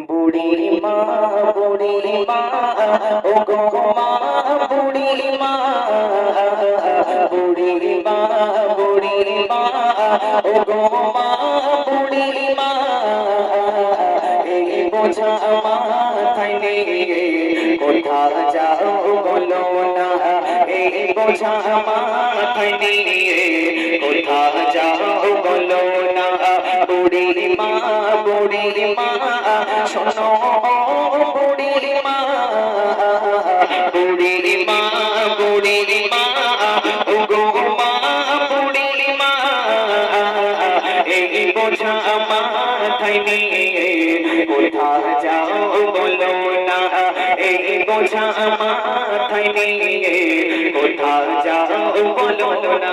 বুড়ি মা বুড়ি মা ও গো মা বুড়ি মা বুড়ি মা বুড়ি মা ও গো মা বুড়ি মা এই বোঝা মাথায় কোথা যাও বলো বোঝা মাথায় মা বুড়ি মা কোথা যাও বলো না। এই বোঝা মাথায় নিয়ে কোথা যাও বলো না।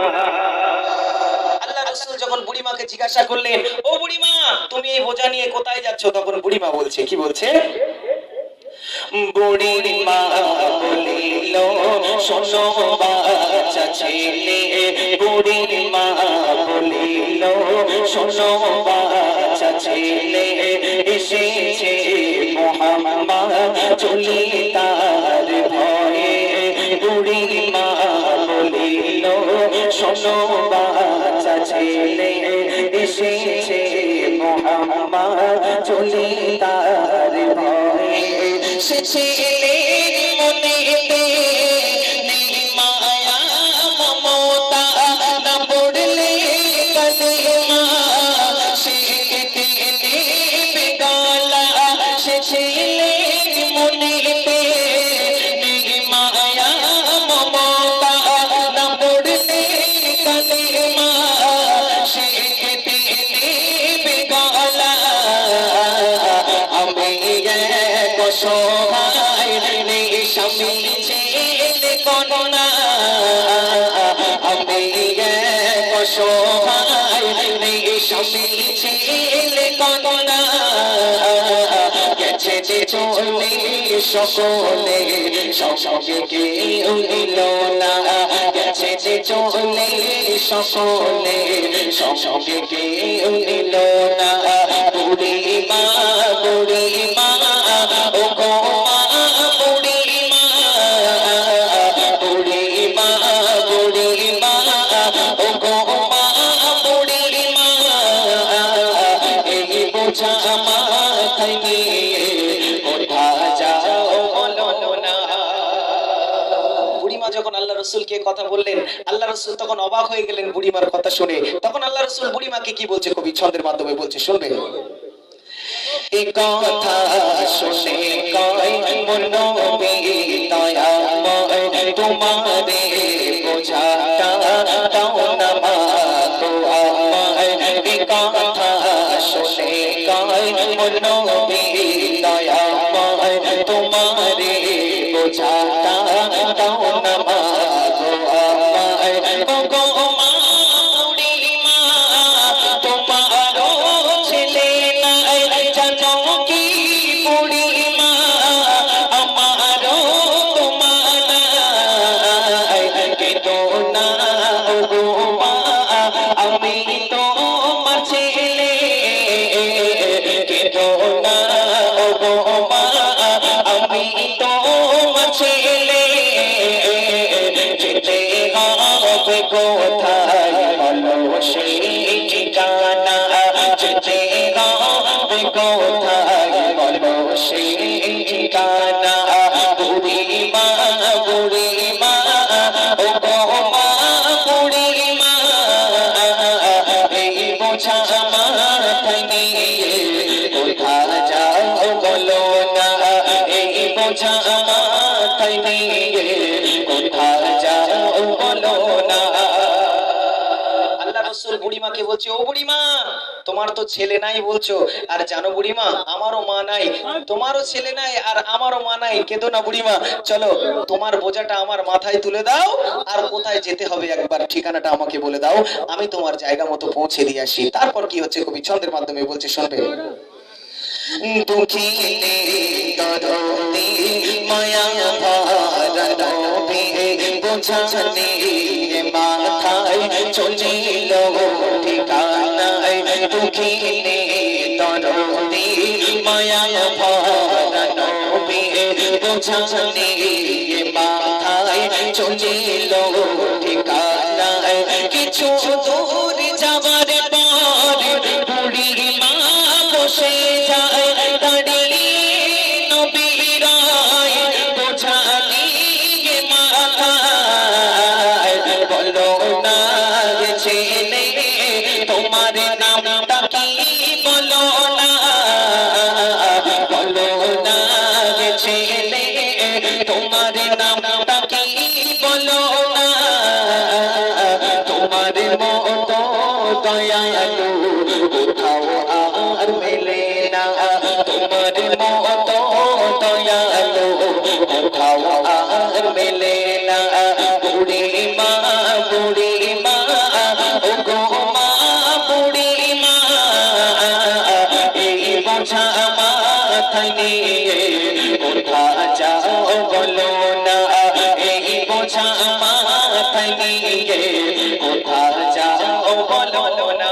যখন বুড়িমাকে জিজ্ঞাসা করলেন, ও বুড়িমা, তুমি এই বোঝা নিয়ে কোথায় যাচ্ছ? তখন বুড়িমা বলছে, কি বলছে? বুড়ির বলিল, শোনো বাচ্চা ছেলে বুড়ির বলিল, শোনো বাচ্চা ছেলে, এসেছে মোহাম্মদ চলি তার ভয়ে বুড়ি মা বলিল, শোনো বাচ্চা ছেলে, এসেছে মোহাম্মদ, চলি তার ভয়ে। সে ছেলে স্বামী ছেলে কন্যা গেছে যে সকলে, সঙ্গে কেউ নিল গেছে যে চলে সকলে, সঙ্গে কেউ নিল না। বুড়ি মা বুড়ি মা যখন আল্লাহ রসুলকে কথা বললেন, আল্লাহ রসুল তখন অবাক হয়ে গেলেন বুড়িমার কথা শুনে। তখন আল্লাহ রসুল বুড়িমাকে কি বলছে? কবি ছন্দের মাধ্যমে বলছে, শুনবে? কথা শুনে তোমারে বোঝাটা কোথায় বলো সেই ঠিকানা? যেতে হবে কোথায় বলো সেই ঠিকানা? বুড়ি মা ও মা বুড়ি এই বোঝা নিয়ে কোথা যাও বলো না। এই বোঝা মাথায় নিয়ে রসুল বুড়িমাকে বলছে, ও বুড়িমা, তোমার তো ছেলে নাই বলছো। আর জানো বুড়িমা, আমারও মা নাই, তোমারও ছেলে নাই, আর আমারও মা নাই। কেঁদো না বুড়িমা। চলো, তোমার বোঝাটা আমার মাথায় তুলে দাও, আর কোথায় যেতে হবে একবার ঠিকানাটা আমাকে বলে দাও। আমি তোমার জায়গা মতো পৌঁছে দিয়ে আসি। তারপর কি হচ্ছে? কবি ছন্দের মাধ্যমে বলছে, শুনবে? দুঃখিনী মায়া মাথায় ঠিকানায় দরদি মায়া ভরা নবী মাথায় চলিল ঠিকানায় কিছু দূর কি বলো না? বলো না ছেলে, তোমার নামটা কি বলো না? তোমার মতো দয়ালু কোথাও আর মেলে না। তোমার মতো দয়ালু কোথাও আর মেলে কোথায় নিয়ে কোথা যাও বলো না এই বোঝা মাথায়। নিয়ে কোথা যাও বলো না।